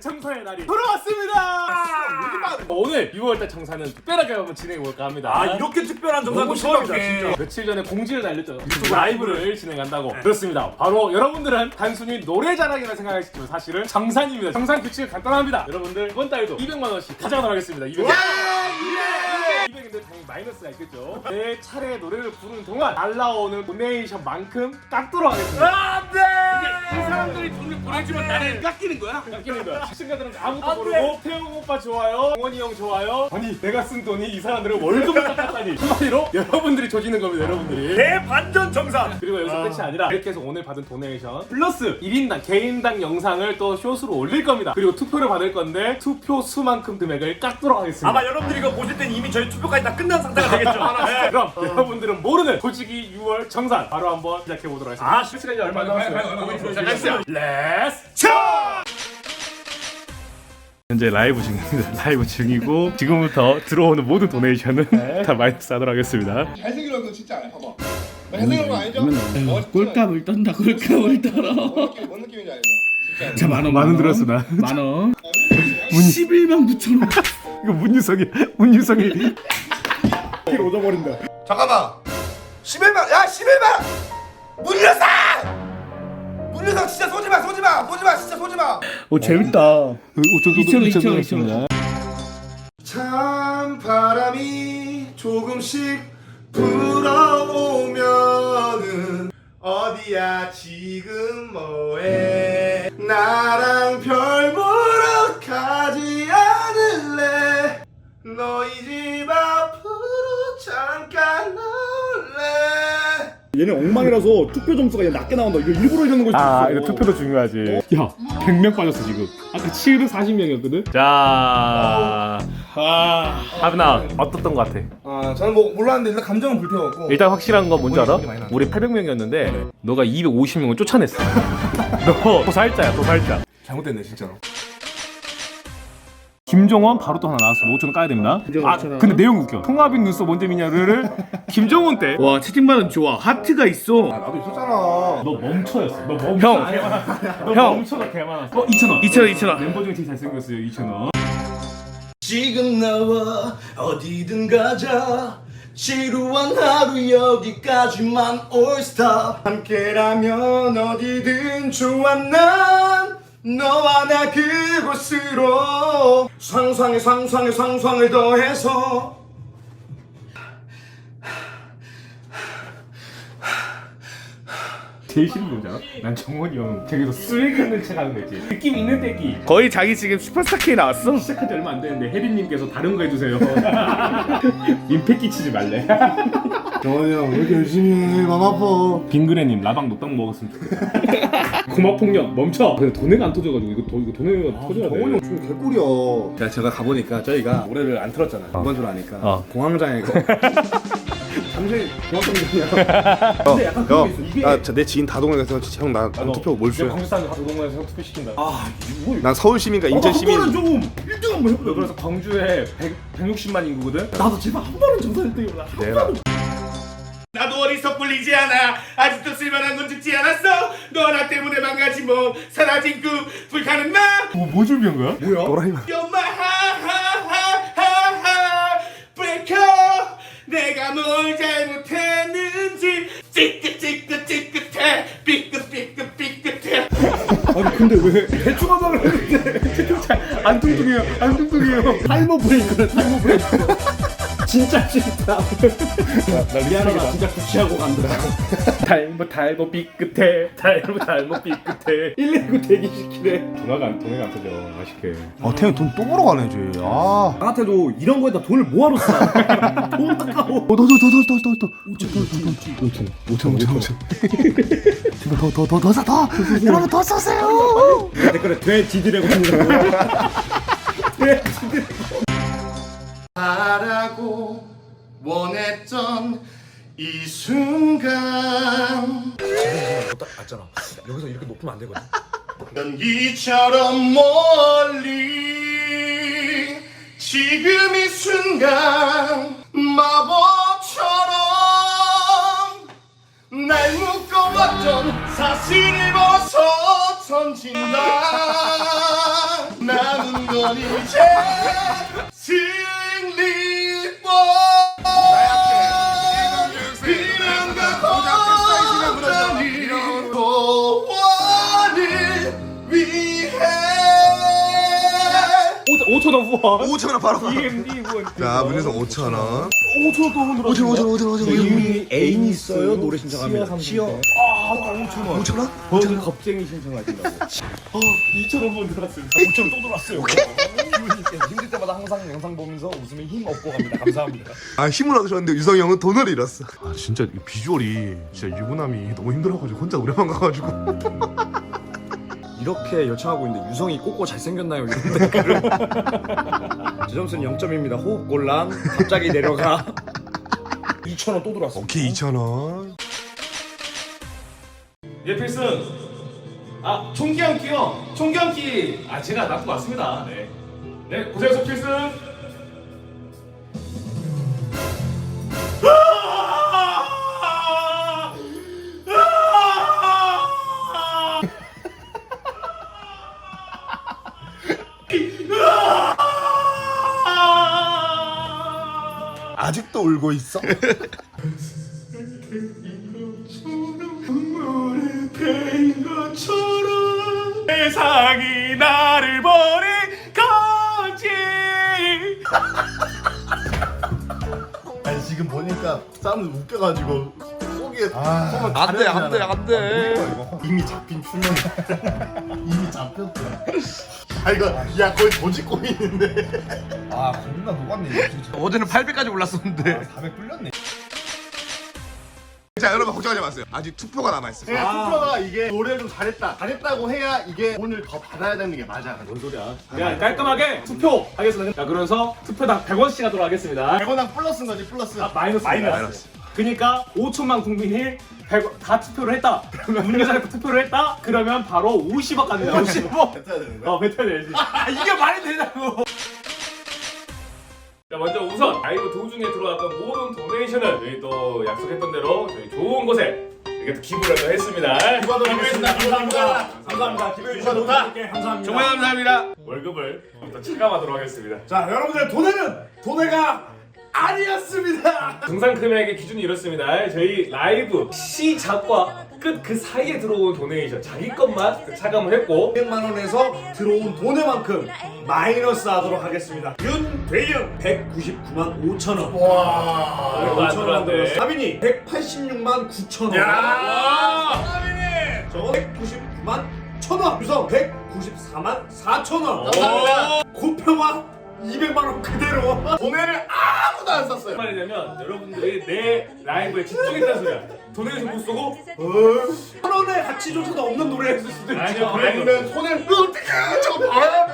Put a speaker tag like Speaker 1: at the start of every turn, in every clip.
Speaker 1: 청산의 날이 돌아왔습니다. 오늘 6월달 청산은 특별하게 한번 진행해 볼까 합니다.
Speaker 2: 아 이렇게 특별한 정상도 처음이다. 진짜
Speaker 1: 며칠 전에 공지를 날렸죠. 유튜브 라이브를 진행한다고. 그렇습니다. 바로 여러분들은 단순히 노래 자랑이라 생각하시지만 사실은 정산입니다. 정산 규칙은 간단합니다. 여러분들 이번 달도 200만 원씩 가져가도록 하겠습니다. 200. 200인데 당연히 마이너스가 있겠죠. 내 차례 노래를 부르는 동안 날라오는 도네이션만큼 깎도록 하겠습니다.
Speaker 2: 안돼
Speaker 3: 이 사람들이 돈을 보내주면 나는 깎이는 거야?
Speaker 1: 깎이는 거야. 시청자들은 아무도 모르고 태용 오빠 좋아요, 동원이 형 좋아요. 아니 내가 쓴 돈이 이 사람들을 월급을 깎았다니. 한마디로 여러분들이 조지는 겁니다. 여러분들이.
Speaker 2: 대반전 정상
Speaker 1: 그리고 여기서 끝이 아니라 이렇게 해서 오늘 받은 도네이션 플러스 1인당 개인당 영상을 또 쇼스로 올릴 겁니다. 그리고 투표를 받을 건데 투표 수만큼 금액을 깎도록 하겠습니다.
Speaker 2: 아마 여러분들이 이거 보실 땐 이미 저희 투표까지 다 끝난 상태가 되겠죠 네.
Speaker 1: 그럼 여러분들은 모르는 솔직히 6월 정산 바로 한번 시작해 보도록 하겠습니다.
Speaker 2: 아,
Speaker 1: 시간이 얼마 남았어요? 렛츠 현재 라이브 중입니다. 라이브 중이고 지금부터 들어오는 모든 도네이션은 다 마이너스 하도록 하겠습니다.
Speaker 4: 잘생기 거 아니죠? 어,
Speaker 3: 꼴값을 떤다 꼴값을 떨어
Speaker 4: 뭔 느낌, 뭔 느낌인지 알죠? 진짜.
Speaker 3: 자 만원
Speaker 1: 만원 들었어, 나.
Speaker 3: 만원 11만 9천 원
Speaker 1: 이거 문유성이 문유성이
Speaker 4: 잠깐만. 11만. 야, 11만. 문유상. 문유상 진짜 쏘지 마, 쏘지 마, 쏘지 마, 진짜 쏘지 마.
Speaker 3: 오 재밌다 2천 원 2천 원 2천
Speaker 4: 원참 바람이 조금씩 어디야 지금 뭐해 나랑 별 보러 가지 않을래 너희 집 앞으로 잠깐 나올래
Speaker 5: 얘네 엉망이라서 투표 점수가 그냥 낮게 나온다. 이거 일부러 이러는 거지.
Speaker 1: 아 이거 투표도 중요하지. 야 100명 빠졌어 지금. 아까 740명이었거든. 자 하빈아 어떻던 것 같아?
Speaker 4: 아 저는 뭐 몰랐는데 일단 감정은 불태웠고
Speaker 1: 일단 확실한 건 뭔지 알아? 우리 800명이었는데 너가 250명을 쫓아냈어. 너 도살자야 도살자.
Speaker 4: 잘못됐네 진짜로
Speaker 1: 김종원 바로 또 하나 나왔어. 5천 원 까야 됩니다. 아 근데 내용 웃겨. 통합인 눈썹 언제 미냐를 김종원 때.
Speaker 3: 와 채팅방은 좋아 하트가 있어
Speaker 4: 나도 있었잖아
Speaker 1: 너 멈춰였어. 너 멈춰.
Speaker 3: 형.
Speaker 1: 너
Speaker 3: 형.
Speaker 1: 멈춰가 개 많았어. 어 2천 원.
Speaker 3: 2천 원 2천 원
Speaker 1: 멤버 중에 제일 잘생겼어요 2천 원.
Speaker 4: 지금 나와 어디든 가자. 지루한 하루 여기까지만 올스톱 함께라면 어디든 좋아. 난 너와 나 그곳으로. 상상에 상상에 상상을 더해서
Speaker 1: 제일 싫은 건 알아? 난 정원이 형 저기서 쓰레기 있는 책 하는 거지. 느낌 있는 떼기.
Speaker 3: 거의 자기 지금 슈퍼스타 K 나왔어
Speaker 1: 시작한 지 얼마 안 됐는데 혜린님께서 다른 거 해주세요. 민폐 끼치지 말래.
Speaker 4: 정원이 형 왜 이렇게 열심히 해 맘 아파
Speaker 1: 빙그레님 라방 녹당 먹었으면 좋겠다. 고막 폭력 멈춰. 근데 돈에가 안 터져가지고 이거 도, 이거 돈에가 터져야 돼.
Speaker 4: 정원이 형 지금 개꿀이야 제가, 제가 가보니까 저희가 노래를 안 틀었잖아요 이번 줄 아니까
Speaker 1: 어.
Speaker 4: 공황장애 잠시 공황장애야 근데 약간 그런 게 있어. 이게 야, 내 지인 다동네에서 진짜 형나 투표 뭘
Speaker 1: 내가
Speaker 4: 줘요?
Speaker 1: 광주사는 동호회에서 형 투표 시킨다. 아,
Speaker 4: 난 서울 시민과 인천 시민.
Speaker 3: 한 번은 좀 1등 한번 해보자.
Speaker 1: 그래서 광주에 100, 160만 인구거든.
Speaker 3: 나도 제발 한 번은 정상 1등이라
Speaker 4: 내가
Speaker 3: 나도 어디서 꿀리지 않아. 아직도 쓸만한 건 죽지 않았어. 너 나 때문에 망가진 몸 사라진 꿈 불타는 맘
Speaker 1: 뭐, 뭐 준비한 거야?
Speaker 4: 또라이만.
Speaker 3: You're my 하하하하하 내가 뭘 잘못했는지 찌끗찌끗찌끗해 삐끗삐끗 삐끗해
Speaker 5: 아니 근데 왜 대충 하자고 했는데
Speaker 1: 안 뚱뚱해요. 안 뚱뚱해요.
Speaker 5: 타이머 브레이크래 타이머 브레이크. 진짜 싫다.
Speaker 1: 나
Speaker 5: 미안하다 진짜 구치하고 간다.
Speaker 1: 달모 달모 삐끗해. 달모 달모 삐끗해.
Speaker 5: 119 대기시키래.
Speaker 1: 동화가 안 동해가 안 터져. 아쉽게.
Speaker 4: 아 태형 돈또 벌어 가네 쟤 아.
Speaker 5: 나한테도 이런 거에다 돈을 뭐하러 써? 돈 아까워.
Speaker 4: 더더더더더더 5천 5천 5천 제발 더더더더더 여러분 더 써세요
Speaker 5: 댓글에 돼 지드래곤이라고.
Speaker 4: 바라고 원했던 이 순간. 맞잖아. 여기서 이렇게 높으면 안 되거든. 연기처럼 멀리 지금 이 순간 마법처럼 날 묶어왔던 사실을 벗어 던진다. 난 이건 이제
Speaker 1: 5천 원 후원.
Speaker 2: 5천 원 바로
Speaker 1: EMD 후원.
Speaker 2: 자 문희석 5천 원.
Speaker 1: 5천 원 후원
Speaker 2: 5천 원 5천 원 5천 원 5천 원.
Speaker 3: 이미 애인 있어요 노래 신청합니다 치어
Speaker 1: 아 5천 원.
Speaker 2: 5천 원?
Speaker 3: 버즈 겁쟁이 신청하신다고.
Speaker 1: 2천 원 후원 들어왔습니다.
Speaker 3: 5천 원또 들어왔어요.
Speaker 6: 힘들 때마다 항상 영상 보면서 웃으면 힘 얻고 갑니다. 감사합니다.
Speaker 2: 아 힘을 얻으셨는데 유성이 형은 돈을 잃었어.
Speaker 4: 아 진짜 이 비주얼이 진짜 유부남이 너무 힘들어가지고 혼자 노래방 가가지고
Speaker 6: 이렇게 요청하고 있는데 유성이 꼬꼬 잘생겼나요? 이런 댓글을. 제 점수는 0점입니다. 호흡 곤란. 갑자기 내려가.
Speaker 3: 2천 원또 들어왔어
Speaker 2: 오케이 2천
Speaker 1: 원예 필승 아 총기함기요 총기함기 아 제가 놔두고 왔습니다 네, 네 고생하셨 필승
Speaker 2: 아직도 울고 있어?
Speaker 1: 세상이 나를 버린 거지.
Speaker 4: 아니 지금 보니까 사람들 웃겨가지고 속에
Speaker 6: 아, 안 돼, 안 돼, 안 돼.
Speaker 4: 이미 잡힌 출연 이미 잡혔어 아 이거 야 거의 더 짓고 있는데
Speaker 3: 아 겁나 녹았네 이거 진짜.
Speaker 6: 어제는 800까지 올랐었는데.
Speaker 3: 400 불렸네.
Speaker 2: 자 여러분 걱정하지 마세요. 아직 투표가 남아있어요.
Speaker 4: 제가 투표가 이게 노래를 좀 잘했다 잘했다고 해야 이게 오늘 더 받아야 되는 게 맞아.
Speaker 1: 뭔 소리야? 야 깔끔하게 투표 하겠습니다. 자 그러면서 투표당 100원씩 하도록 하겠습니다.
Speaker 4: 100원당 플러스인 거지 플러스.
Speaker 1: 아 마이너스.
Speaker 2: 마이너스.
Speaker 1: 그러니까 5천만 국민이 100원 다 투표를 했다. 그러면 문여사가 투표를 했다? 그러면 바로 50억 갑니다 50억.
Speaker 4: 뱉어야 되는 거야?
Speaker 1: 어 뱉어야 되지. 이게 말이 되냐고. 자 먼저 우선 라이브 도중에 들어왔던 모든 도네이션은 저희 또 약속했던 대로 저희 좋은 곳에 이렇게 또 기부를 또 했습니다.
Speaker 4: 기부하도록 하겠습니다. 감사합니다.
Speaker 1: 감사합니다. 기부해 주셔서. 감사합니다.
Speaker 4: 정말 감사합니다.
Speaker 1: 월급을 또 체감하도록 하겠습니다.
Speaker 4: 자 여러분들 돈에는 돈해가 아니었습니다.
Speaker 1: 정상 금액의 기준이 이렇습니다. 저희 라이브 시작과 끝 그 사이에 들어온 도네이션. 자기 것만 차감을 했고
Speaker 4: 100만 원에서 들어온 돈의만큼 마이너스 하도록 하겠습니다. 윤대영 199만 5천 원. 와,
Speaker 1: 얼마 안
Speaker 4: 5천 원
Speaker 1: 들어왔네.
Speaker 4: 들었어 사빈이 186만 9천 원.
Speaker 1: 야!
Speaker 4: 사빈이 저거 199만 1천 원. 유성 194만 4천 원.
Speaker 1: 오!
Speaker 4: 감사합니다 고평화 200만 원 그대로 돈해를 아무도 안 썼어요
Speaker 1: 무슨 말이냐면 여러분들이 내 라이브에 집중했다는 소리야. 도네이션 못 쓰고
Speaker 4: 어, 천 원의 가치 조차도 없는 노래를 쓸 수도 있죠.
Speaker 1: 아니요,
Speaker 4: 아니면 손을 어떻게 저거 봐야 돼?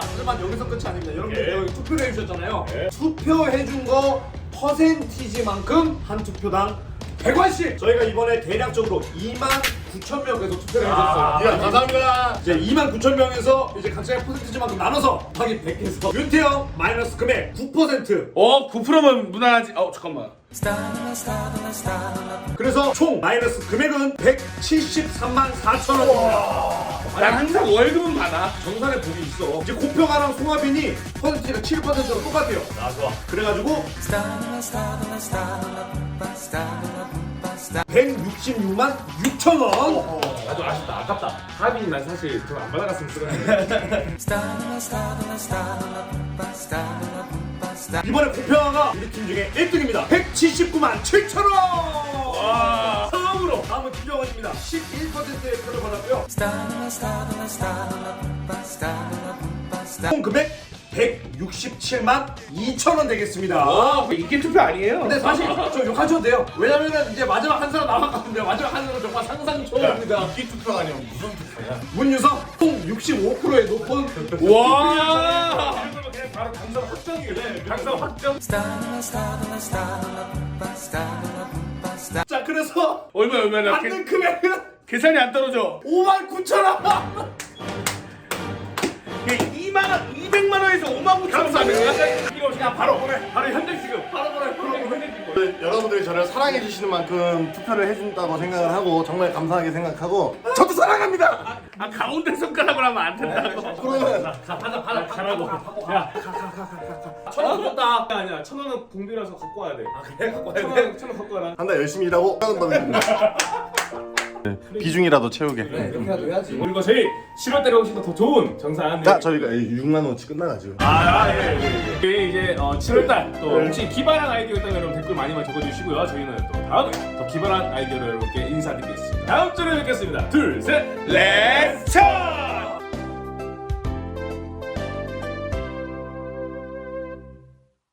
Speaker 4: 하지만 여기서 끝이 아닙니다. 여러분들
Speaker 1: 예.
Speaker 4: 여기 투표를 해주셨잖아요.
Speaker 1: 예.
Speaker 4: 투표해준 거 퍼센티지만큼 한 투표당 100원씩 저희가 이번에 대략적으로 2만 9천 명에서 투표를
Speaker 1: 아,
Speaker 4: 해줬어요.
Speaker 1: 예,
Speaker 4: 감사합니다. 이제 2만 9천 명에서 이제 각자의 퍼센티지만큼 나눠서 하기 100에서 윤태영 마이너스 금액
Speaker 1: 9%어 9%면 무난하지. 어 잠깐만.
Speaker 4: 그래서 총 마이너스 금액은 173만 4천 원입니다.
Speaker 1: 난 항상 월급은 받아.
Speaker 4: 정산의 복이 있어. 이제 고평화랑 송하빈이 퍼센트가 7%로 똑같아요.
Speaker 1: 아 좋아.
Speaker 4: 그래가지고 166만 6천 원.
Speaker 1: 나도 아쉽다. 아깝다. 하빈이 난 사실 돈 안 받아갔으면 쓰겠는데.
Speaker 4: 이번에 고평화가 우리 팀 중에 1등입니다. 179만 7천 원.
Speaker 1: 와.
Speaker 4: 처음으로 다음은 김정원입니다. 11%의 표를 받았고요. 총 금액 167만 2천 원 되겠습니다.
Speaker 1: 와 인기 투표 아니에요?
Speaker 4: 근데 사실 좀 욕하셔도 돼요. 왜냐면은 이제 마지막 한 사람 남았거든요. 마지막 한 사람 정말 상상 초월입니다.
Speaker 1: 인기 투표가 아니면 무슨 투표야?
Speaker 4: 문유성 총 65%의 높은
Speaker 1: 와. 이러면 그냥 바로 당선 확정이래. 당선 확정.
Speaker 4: 자 그래서
Speaker 1: 얼마 얼마나
Speaker 4: 받는 금액은
Speaker 1: 계산이 안 떨어져.
Speaker 4: 5만 9천 원.
Speaker 1: 2만 원, 200만 원
Speaker 4: 100원에서 5만 9천 원 받는 거야?
Speaker 1: 그냥 바로 보내. 바로 현재 지금. 바로 보내. 현재 현재 지금.
Speaker 5: 여러분들이 저를 사랑해 주시는 만큼 투표를 해준다고 생각을 하고 정말 감사하게 생각하고 저도 사랑합니다.
Speaker 4: 아 가운데 손가락으로 하면 안 된다고.
Speaker 5: 그러면
Speaker 1: 가라 가라고. 야, 천원 걷다. 아니야, 천 원은 공비라서 갖고 와야 돼. 아 그래 갖고 와야 돼. 천원 갖고 와라.
Speaker 5: 한 달 열심히 일하고 하는 법입니다. 비중이라도 채우게.
Speaker 6: 이렇게라도 해야지.
Speaker 1: 그리고 저희 7월달에 오시면 더 좋은 정산.
Speaker 5: 자 저희가 6만 원치 끝나가지고.
Speaker 1: 아, 예, 예, 예. 저희 이제 어, 7월달 또 혹시 기발한 아이디어 있다면 여러분 댓글 많이 많이 적어주시고요. 저희는 또 다음에 더 기발한 아이디어로 여러분께 인사드리겠습니다. 다음 주에 뵙겠습니다. 둘, 셋.
Speaker 4: 렛츠